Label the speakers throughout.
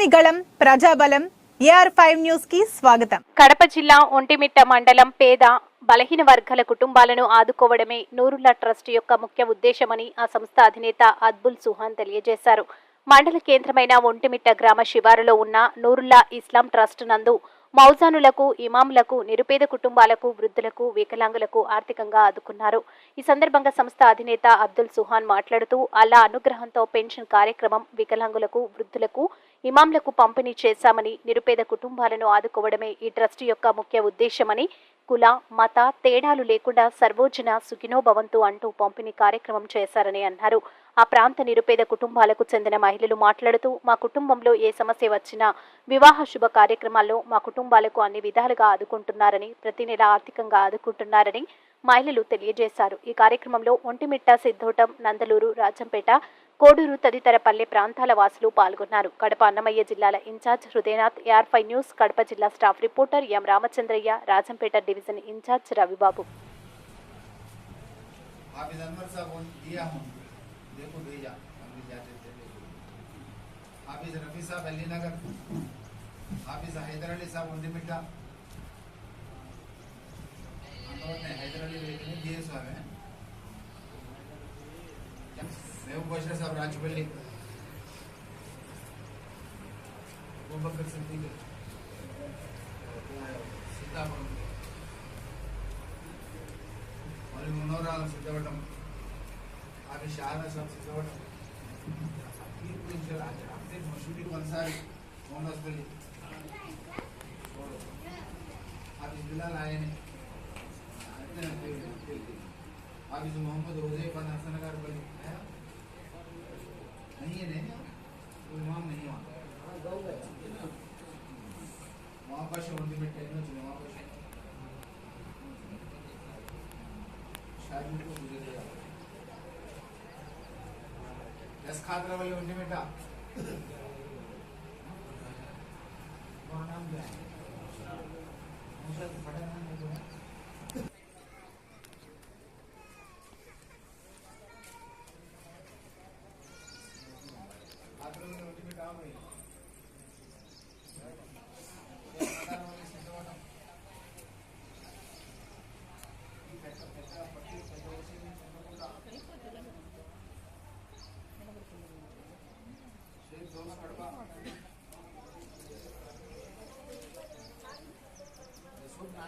Speaker 1: ప్రజని ప్రజాబలం. AR five న్యూస్కి స్వాగతం.
Speaker 2: కడప జిల్లా ఒంటిమిట్ట మండలం పేద బలహీన వర్గాల కుటుంబాలను ఆదుకోవడమే నూరుల్లా ట్రస్ట్ యొక్క ముఖ్య ఉద్దేశమని ఆ సంస్థ అధినేత అద్బుల్ సుహాన్ తెలియజేశారు. మండల కేంద్రమైన ఒంటిమిట్ట గ్రామ శివారులో ఉన్న నూరుల్లా ఇస్లాం ట్రస్ట్ నందు మౌజానులకు ఇమాములకు నిరుపేద కుటుంబాలకు వృద్ధులకు వికలాంగులకు ఆర్థికంగా ఆదుకున్నారు. ఈ సందర్భంగా సంస్థ అధినేత అబ్దుల్ సుహాన్ మాట్లాడుతూ అల్లా అనుగ్రహంతో పెన్షన్ కార్యక్రమం వికలాంగులకు వృద్ధులకు ఇమాంలకు పంపిణీ చేశామని నిరుపేద కుటుంబాలను ఆదుకోవడమే ఈ ట్రస్ట్ యొక్క ముఖ్య ఉద్దేశమని కుల మత తేడాలు లేకుండా సర్వోజన సుఖినోభవంతు అంటూ పంపిణీ కార్యక్రమం చేశారని అన్నారు. ఆ ప్రాంత నిరుపేద కుటుంబాలకు చెందిన మహిళలు మాట్లాడుతూ మా కుటుంబంలో ఏ సమస్య వచ్చినా వివాహ శుభ కార్యక్రమాల్లో మా కుటుంబాలకు అన్ని విధాలుగా ఆదుకుంటున్నారని ప్రతి నెల ఆర్థికంగా ఆదుకుంటున్నారని మహిళలు తెలియజేశారు. ఈ కార్యక్రమంలో ఒంటిమిట్ట సిద్ధోటం నందలూరు రాజంపేట కోడూరు తదితర పల్లె ప్రాంతాల వాసులు పాల్గొన్నారు కడప అన్నమయ్య జిల్లాల incharge Hridayanath AR five news Kadapa జిల్లా staff reporter M Ramachandraiah Rajampet division incharge Ravibabu
Speaker 3: Hafiz Anwar Sahab को दिया हूँ देखो भेजा हम भी जाते थे हाफिज रफी साहब अली नगर हाफिज हैदर अली साहब उन्दी मिट्टा ने हैदर अली लेकिन दिए साहब हैं Mahboob Bashar Sahab Ranchi building वो बकर सिद्दीक सीतापुरम मल्लि सिद्धवटम आगे शारदा साहब सिद्धवटम अब्दीन मुशीद अंसारी मोहनदास बिल्डिंग आप मोहम्मद रोज़े बन हसन गार बने नहीं है वो इमाम नहीं वहाँ वहाँ पर शोर लिमिट है ना जुमा पर शायद मुझको मुझे दे दस खातर वाले उन्हें बेटा। वहाँ नाम क्या है? मुझे पढ़ा नाम है
Speaker 4: तो।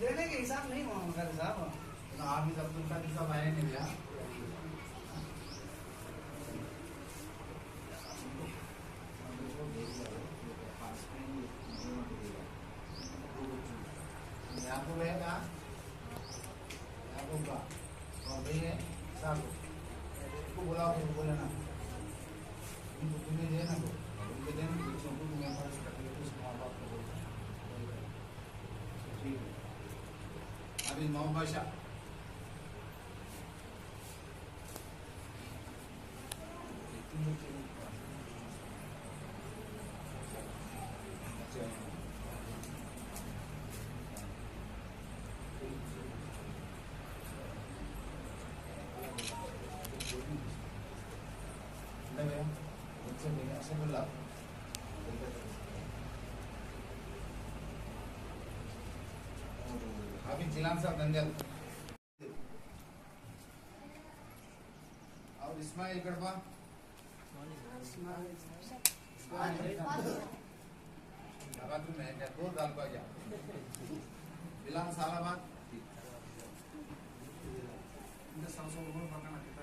Speaker 3: देने के
Speaker 4: हिसाब नहीं हुआ उनका हिसाब।
Speaker 3: तो आप ही सब उनका हिसाब आया नहीं भैया आपको भैया कहा आपको कहा और भैया साहब को बोला बोले ना तुम्हें 電網開闸。đây em, mình sẽ mình sẽ lật. सिलाम साहब दंगल और इस्माइल गढ़वा। बिलाम सालाबाद। இந்த சமசம் பக்கம் நான் கிட்ட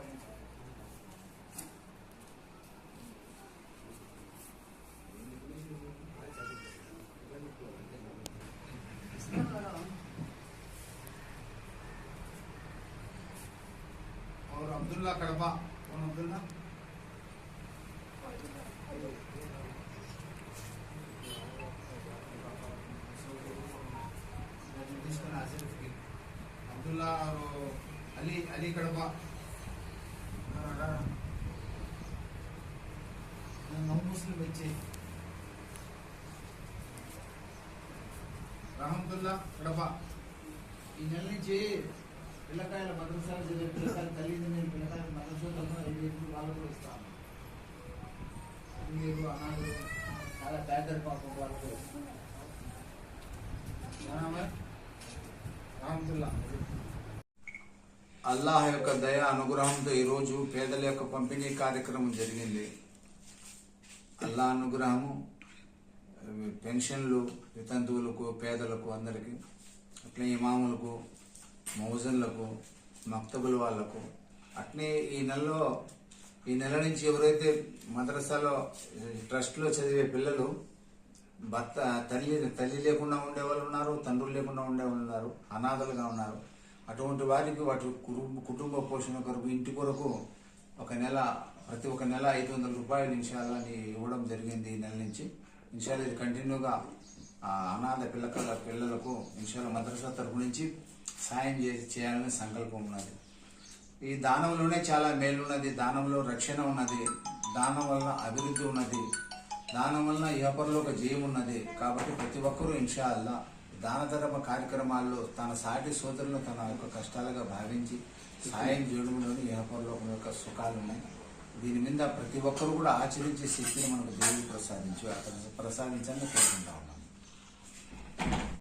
Speaker 3: അബ്ദുള്ള കടപ്പ അബ്ദുള്ള ಅಬ್ದುಲ್ಲಾ ಅವರು ಅಲಿ ಅಲಿ ಕಡಪ ನಮ್ಮ ಮುಸ್ಲಿಂ ಬಚ್ಚೆ ರಹಮದುಲ್ಲಾ ಕಡಪ ಈ ನೆಲ నుంచి పిల్లకాయల మదరసాలు చదివే పిల్లకాయలు తల్లిదండ్రులు పిల్లకాయల మదరసాలను ఐదు వేలు వాళ్ళకు ఇస్తాను. మీరు అనాథలు. చాలా పేదరి పాపం వాళ్ళకు. రహమతుల్లా అల్లాహ్ యొక్క దయ అనుగ్రహంతో ఈరోజు పేదల యొక్క పంపిణీ కార్యక్రమం జరిగింది. అల్లా అనుగ్రహము పెన్షన్లు వితంతువులకు పేదలకు అందరికీ అట్లే ఇమాములకు మౌజన్లకు మక్తబుల వాళ్ళకు అట్నే ఈ నెలలో ఈ నెల నుంచి ఎవరైతే మద్రసాలో ట్రస్ట్లో చదివే పిల్లలు భర్త తల్లి తల్లి లేకుండా ఉండే వాళ్ళు ఉన్నారు తండ్రులు లేకుండా ఉండే వాళ్ళు ఉన్నారు అనాథలుగా ఉన్నారు. అటువంటి వారికి వాటి కుటుంబ కుటుంబ పోషణ కొరకు ఇంటి కొరకు ఒక నెల ప్రతి ఒక్క నెల ఐదు వందల రూపాయలు ఇన్షాల్లాని ఇవ్వడం జరిగింది ఈ నెల నుంచి. ఇన్షాల్ ఇది కంటిన్యూగా ఆ అనాథ పిల్లకల పిల్లలకు ఇన్షాల్ మద్రసా తరపు నుంచి సాయం చేసి చేయాలని సంకల్పం ఉన్నది. ఈ దానంలోనే చాలా మేలు ఉన్నది దానంలో రక్షణ ఉన్నది దానం వలన అభివృద్ధి ఉన్నది దానం వలన ఇహపరలో ఒక జయం ఉన్నది. కాబట్టి ప్రతి ఒక్కరూ ఇన్షా అల్లా దాన ధర్మ కార్యక్రమాల్లో తన సాటి సోదరులను తన యొక్క కష్టాలుగా భావించి సాయం చేయడంలోని ఇహపరలో యొక్క సుఖాలు ఉన్నాయి. దీని మీద ప్రతి ఒక్కరు కూడా ఆచరించే శక్తిని మనకు దేవుడు ప్రసాదించి ప్రసాదించాలని కోరుకుంటా ఉన్నాం.